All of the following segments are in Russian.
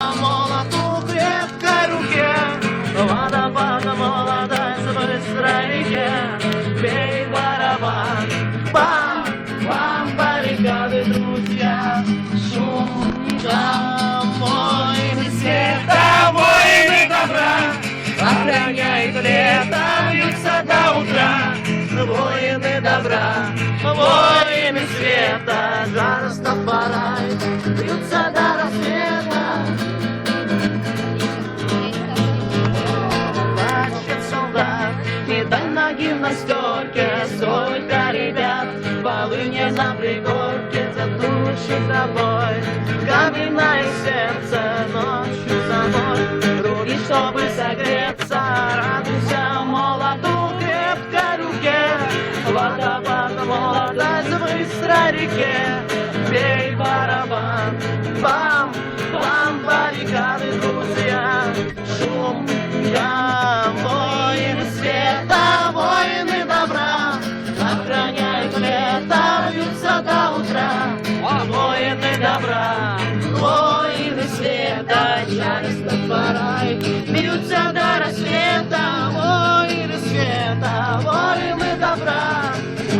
молоту крепкой руке Водопада молодая реке Бей барабан, бам, бам Баррикады, друзья, шум Войны света, войны добра Охраняет лето, бьются до утра Воины добра, воины света Жар дай на гимнастерке Столько ребят, волыне на пригорке Затуши тобой, каменное сердце Ночью зимой, руки, чтобы согреться Радуйся молоду крепкой руке. Водопад молодая в быстрой реке Растафарай, бьются до рассвета Воины света, воины добра.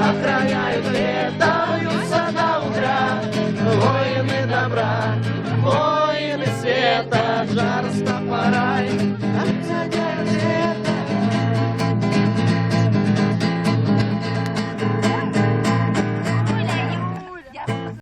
Охраняют лето, бьются до утра. Воины добра, воины света Жар охраняют